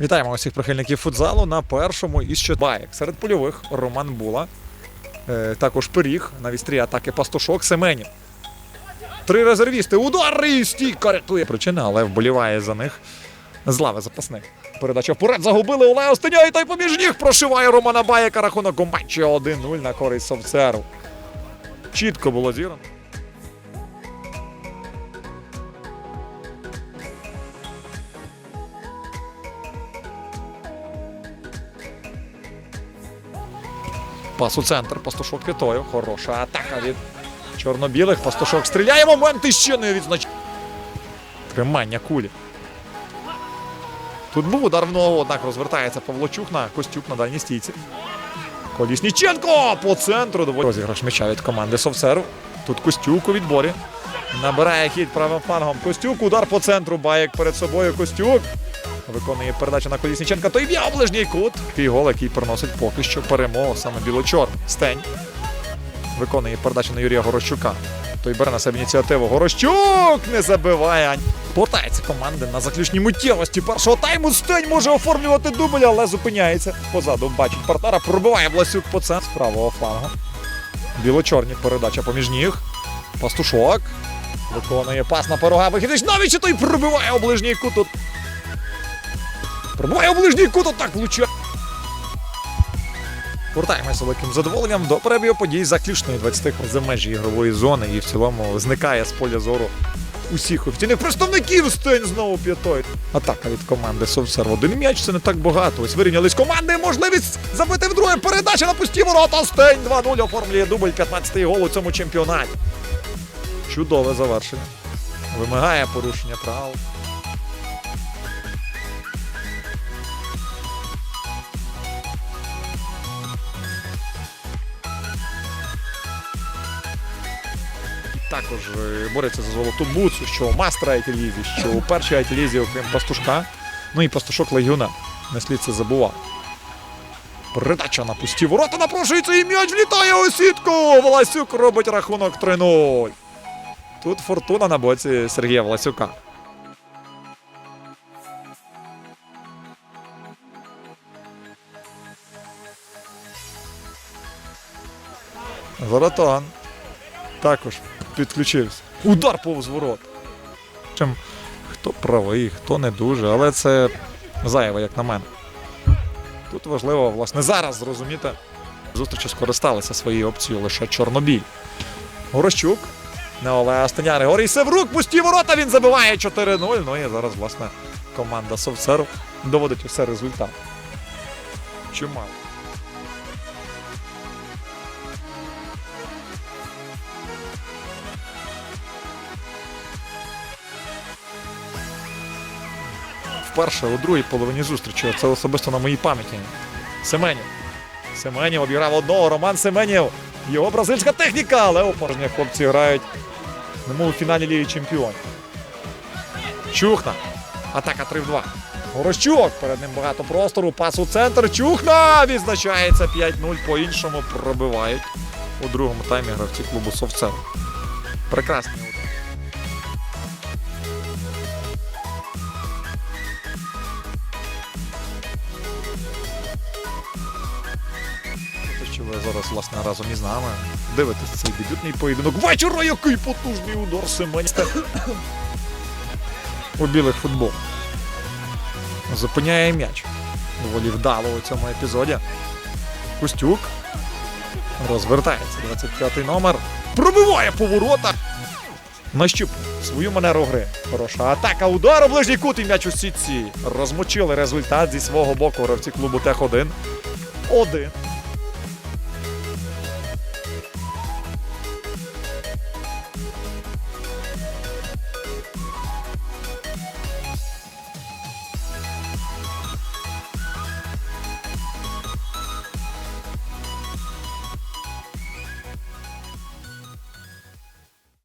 Вітаємо усіх прихильників футзалу на першому із чотбаєк. Серед польових Роман Була. Е, також пиріг на вістрі атаки пастушок Семенів. Три резервісти. Удар і стійка рятує. Причина, але вболіває за них з лави запасних. Передача вперед загубили Олега Остиня і той поміж ніг прошиває Романа Баєка. Рахунок у матчі 1-0 на користь Совцеру. Чітко було зірано. Пас у центр. Пастушок Вітою. Хороша атака від чорно-білих. Пастушок стріляє. Момент ще не відзначає. Тримання кулі. Тут був удар в ногу, однак розвертається Павлочук на Костюк на дальній стійці. Колісніченко по центру. Доволі розіграш м'яча від команди Совсеру. Тут Костюк у відборі. Набирає хід правим флангом. Костюк. Удар по центру. Баєк перед собою. Костюк. Виконує передачу на Колісніченка. Той у ближній кут. Такий гол, який приносить поки що перемогу саме білочор. Стень. Виконує передачу на Юрія Горощука. Той бере на себе ініціативу. Горощук не забиває. Повертається команда на заключній миттєвості першого тайму. Стень може оформлювати дубль, але зупиняється. Позаду бачить партнера. Пробиває Власюк по центру з правого флангу. Біло-чорні передача поміж ніг. Пастушок. Виконує пас на порога. Вихідич навіть той пробиває у ближній кут. Тут Пробиває у ближній кут, отак влучає. Повертаємося великим задоволенням до перебігу подій заключної 20 за межі ігрової зони і в цілому зникає з поля зору усіх офіційних представників Стень знову п'ятою. Атака від команди Совсер. Один м'яч це не так багато. Ось вирівнялись команди. Можливість забити вдруге. Передача на пусті ворота. Стень 2-0 оформлює дубль 15-й гол у цьому чемпіонаті. Чудове завершення. Вимагає порушення правил. Також е, бореться за золоту буцу, що у мастера Айтілізі, що у першій Айтілізі, окрім пастушка. Ну і пастушок Легіона. Не слід це забувати. Передача на пусті ворота напрошується і м'яч влітає у сітку. Власюк робить рахунок 3-0. Тут фортуна на боці Сергія Власюка. Воротан також підключився. Удар повз ворот. Чим хто правий, хто не дуже, але це зайве, як на мене. Тут важливо, власне, зараз зрозуміти. Зустрічі скористалися своєю опцією лише Чорнобіль. Горощук. На Олега Станя. Григорій Севрук, пусті ворота, він забиває 4-0. Ну і зараз, власне, команда Совцеру доводить усе результат. Чимало. Вперше у другій половині зустрічі. Це особисто на моїй пам'яті. Семенів. Семенів обіграв одного. Роман Семенів. Його бразильська техніка, але опорожні хлопці грають немов у фіналі Ліги Чемпіонів. Чухна. Атака 3 в 2. Горощук. Перед ним багато простору. Пас у центр. Чухна! Відзначається 5-0. По-іншому пробивають у другому таймі гравці клубу Совцев. Прекрасний удар. Що ви зараз, власне, разом із нами дивитесь цей дебютний поєдинок. Вечора, який потужний удар Семенська. У білих футбол. Зупиняє м'яч. Доволі вдало у цьому епізоді. Костюк. Розвертається. 25-й номер. Пробиває поворота. Нащупав свою манеру гри. Хороша атака. Удар у ближній кут і м'яч у сітці. Розмочили результат зі свого боку гравці клубу Тех 1. Один.